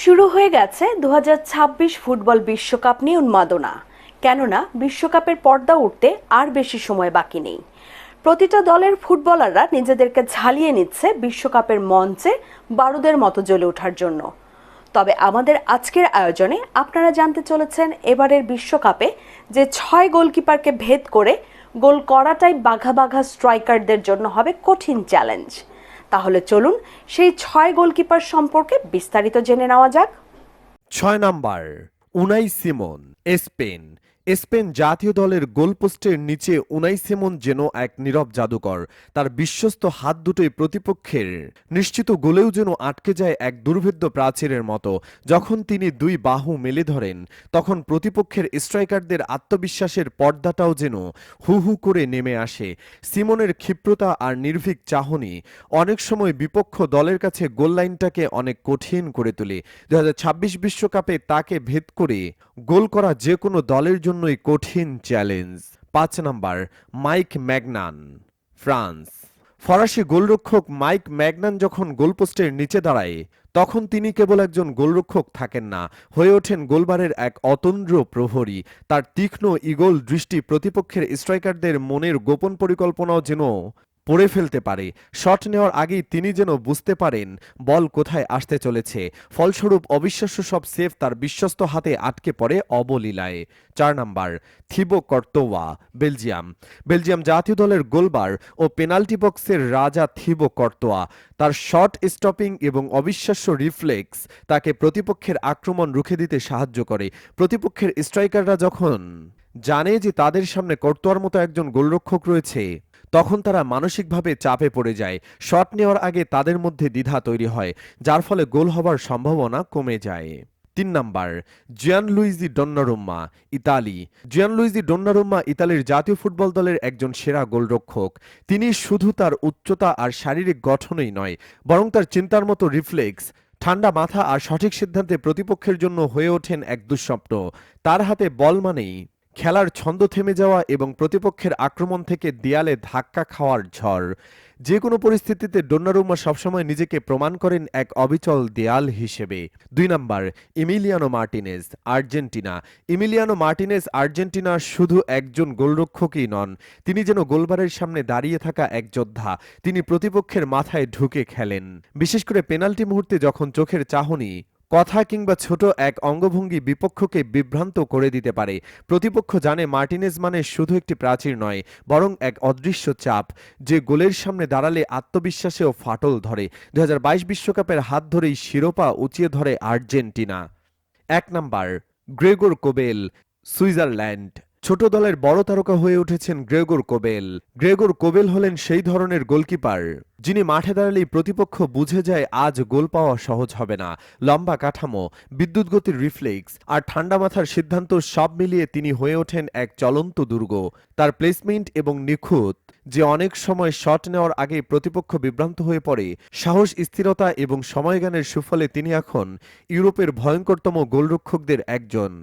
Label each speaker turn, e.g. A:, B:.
A: শুরু হয়ে গেছে দু হাজার ছাব্বিশ ফুটবল বিশ্বকাপ নিয়ে উন্মাদনা। কেননা বিশ্বকাপের পর্দা উঠতে আর বেশি সময় বাকি নেই। প্রতিটা দলের ফুটবলাররা নিজেদেরকে ঝালিয়ে নিচ্ছে বিশ্বকাপের মঞ্চে বারুদের মতো জ্বলে ওঠার জন্য। তবে আমাদের আজকের আয়োজনে আপনারা জানতে চলেছেন এবারের বিশ্বকাপে যে ছয় গোলকিপারকে ভেদ করে গোল করাটাই বাঘা বাঘা স্ট্রাইকারদের জন্য হবে কঠিন চ্যালেঞ্জ। তাহলে চলুন সেই ছয় গোলকিপার সম্পর্কে বিস্তারিত জেনে নেওয়া যাক।
B: ছয় number, Unai Simon, Spain. Spain জাতীয় দলের গোলপোস্টের নিচে উনাই সিমন যেন এক নীরব জাদুকর। তার বিশ্বস্ত হাত দুটোই প্রতিপক্ষের। নিশ্চিত গোলেও যেন আটকে যায় এক দুর্ভেদ্য প্রাচীরের মতো। যখন তিনি দুই বাহু মেলে ধরেন, তখন প্রতিপক্ষের স্ট্রাইকারদের আত্মবিশ্বাসের পর্দাটাও যেন হু হু করে নেমে আসে। সিমনের ক্ষিপ্রতা আর নির্ভীক চাহনি অনেক সময় বিপক্ষ দলের কাছে গোল লাইনটাকে অনেক কঠিন করে তোলে। দু বিশ্বকাপে তাকে ভেদ করে গোল করা যে কোনো দলের জন্যই কঠিন চ্যালেঞ্জ। পাঁচ নাম্বার, মাইক ম্যাগনান, ফ্রান্স। ফরাসি গোলরক্ষক মাইক ম্যাগনান যখন গোলপোস্টের নিচে দাঁড়ায়, তখন তিনি কেবল একজন গোলরক্ষক থাকেন না, হয়ে ওঠেন গোলবারের এক অতন্দ্র প্রহরী। তার তীক্ষ্ণ ইগোল দৃষ্টি প্রতিপক্ষের স্ট্রাইকারদের মনের গোপন পরিকল্পনাও যেন পড়ে ফেলতে পারে। শট নেওয়ার আগেই তিনি যেন বুঝতে পারেন, বল কোথায় আসতে চলেছে। ফলস্বরূপ অবিশ্বাস্য সব সেফ তার বিশ্বস্ত হাতে আটকে পড়ে অবলীলায়। চার number, Thibaut Courtois, Belgium. Belgium জাতীয় দলের গোলবার ও পেনাল্টি বক্সের রাজা থিবো কর্তোয়া। তার শট স্টপিং এবং অবিশ্বাস্য রিফ্লেক্স তাকে প্রতিপক্ষের আক্রমণ রুখে দিতে সাহায্য করে। প্রতিপক্ষের স্ট্রাইকাররা যখন জানে যে তাদের সামনে কর্তোয়ার মতো একজন গোলরক্ষক রয়েছে তখন তারা মানসিকভাবে চাপে পড়ে যায়। শট নেওয়ার আগে তাদের মধ্যে দ্বিধা তৈরি হয়, যার ফলে গোল হবার সম্ভাবনা কমে যায়। তিন নাম্বার জিয়ান লুইজি ডন্নারুম্মা ইতালি। জিয়ান লুইজি ডন্নারুম্মা ইতালির জাতীয় ফুটবল দলের একজন সেরা গোলরক্ষক। তিনি শুধু তার উচ্চতা আর শারীরিক গঠনই নয়, বরং তার চিন্তার মতো রিফ্লেক্স ঠান্ডা মাথা আর সঠিক সিদ্ধান্তে প্রতিপক্ষের জন্য হয়ে ওঠেন এক দুঃস্বপ্ন। তার হাতে বল মানেই খেলার ছন্দ থেমে যাওয়া এবং প্রতিপক্ষের আক্রমণ থেকে দেয়ালে ধাক্কা খাওয়ার ঝড়। যে কোনো পরিস্থিতিতে ডোন্নারুমা সবসময় নিজেকে প্রমাণ করেন এক অবিচল দেয়াল হিসেবে। দুই number, Emiliano Martinez, Argentina. Emiliano Martinez, Argentina শুধু একজন গোলরক্ষকই নন, তিনি যেন গোলবারের সামনে দাঁড়িয়ে থাকা এক যোদ্ধা, তিনি প্রতিপক্ষের মাথায় ঢুকে খেলেন। বিশেষ করে পেনাল্টি মুহূর্তে যখন চোখের চাহনি কথা কিংবা ছোট এক অঙ্গভঙ্গি বিপক্ষকে বিভ্রান্ত করে দিতে পারে। প্রতিপক্ষ জানে মার্টিনেজ মানে শুধু একটি প্রাচীর নয়, বরং এক অদৃশ্য চাপ, যে গোলের সামনে দাঁড়ালে আত্মবিশ্বাসেও ফাটল ধরে। দু বিশ্বকাপের হাত ধরেই শিরোপা উঁচিয়ে ধরে আর্জেন্টিনা। এক নাম্বার, গ্রেগর কোবেল, সুইজারল্যান্ড। ছোট দলের বড় তারকা হয়ে উঠেছেন গ্রেগর কোবেল। গ্রেগর কোবেল হলেন সেই ধরনের গোলকিপার, যিনি মাঠে দাঁড়ালেই প্রতিপক্ষ বুঝে যায় আজ গোল পাওয়া সহজ হবে না। লম্বা কাঠামো বিদ্যুৎ গতির রিফ্লেক্স আর ঠান্ডা মাথার সিদ্ধান্ত সব মিলিয়ে তিনি হয়ে ওঠেন এক চলন্ত দুর্গ। তার প্লেসমেন্ট এবং নিখুঁত, যে অনেক সময় শট নেওয়ার আগে প্রতিপক্ষ বিভ্রান্ত হয়ে পড়ে, সাহস, স্থিরতা এবং সময়জ্ঞানের সুফলে তিনি এখন ইউরোপের ভয়ঙ্করতম গোলরক্ষকদের একজন।